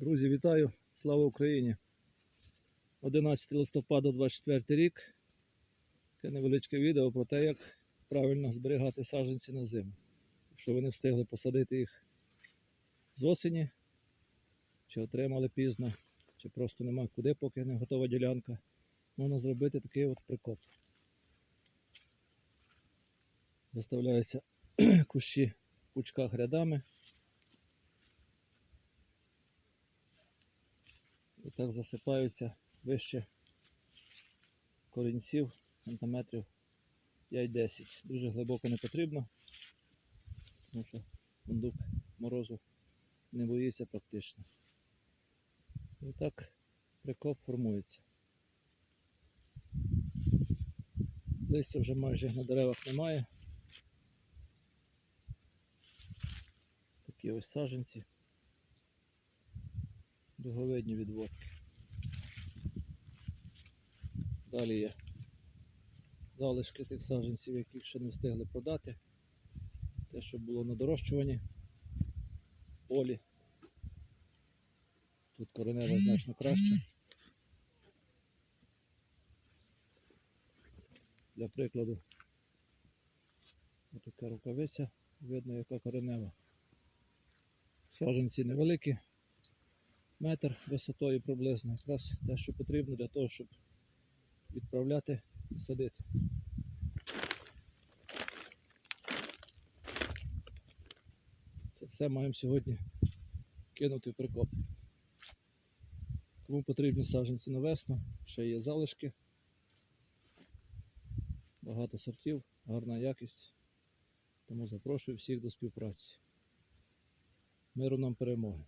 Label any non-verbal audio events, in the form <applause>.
Друзі, вітаю! Слава Україні! 11 листопада 24 рік. Таке невеличке відео про те, як правильно зберігати саджанці на зиму. Якщо ви не встигли посадити їх з осені, чи отримали пізно, чи просто нема куди, поки не готова ділянка, можна зробити такий от прикоп. Заставляються <clears throat> кущі в кучках рядами. І так засипаються вище корінців сантиметрів 5-10. Дуже глибоко не потрібно, тому що фундук морозу не боїться практично. І так прикоп формується. Листя вже майже на деревах немає. Такі ось саженці дуговидні відводки. Далі є залишки тих саджанців, яких ще не встигли продати. Те, що було на дорощуванні полі. Тут коренева значно краще. Для прикладу, отака рукавиця, видно яка коренева. Саджанці невеликі, метр висотою приблизно, якраз те, що потрібно для того, щоб відправляти і садити. Це все маємо сьогодні кинути в прикоп. Кому потрібні саджанці на весну, ще є залишки. Багато сортів, гарна якість. Тому запрошую всіх до співпраці. Миру нам перемоги.